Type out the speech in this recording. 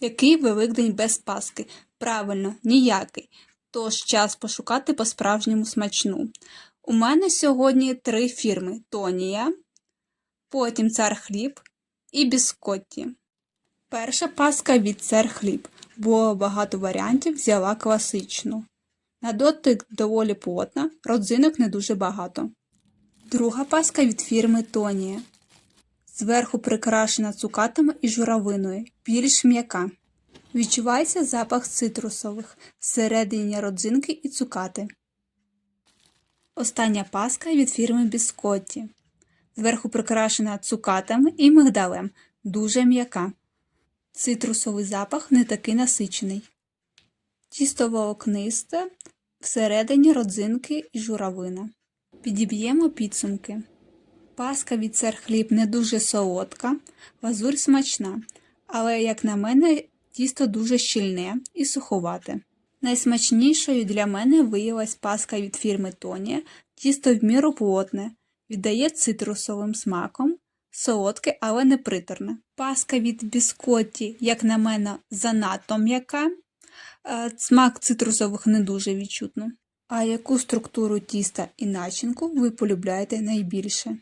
Який Великдень без Паски? Правильно, ніякий. Тож час пошукати по-справжньому смачну. У мене сьогодні три фірми: Тонія, потім цар хліб і біскотті. Перша паска від цар хліб. Було багато варіантів, взяла класичну. На дотик доволі плотна, родзинок не дуже багато. Друга паска від фірми Тонія. Зверху прикрашена цукатами і журавиною, більш м'яка. Відчувається запах цитрусових, всередині родзинки і цукати. Остання паска від фірми Біскотті. Зверху прикрашена цукатами і мигдалем, дуже м'яка. Цитрусовий запах не такий насичений. Тісто волокнисте, всередині родзинки і журавина. Підіб'ємо підсумки. Паска від цар хліб не дуже солодка, лазурь смачна, але, як на мене, тісто дуже щільне і суховате. Найсмачнішою для мене виявилась паска від фірми Тоні, тісто в міру плотне, віддає цитрусовим смаком, солодке, але не приторне. Паска від біскотті, як на мене, занадто м'яка, е, смак цитрусових не дуже відчутно. А яку структуру тіста і начинку ви полюбляєте найбільше?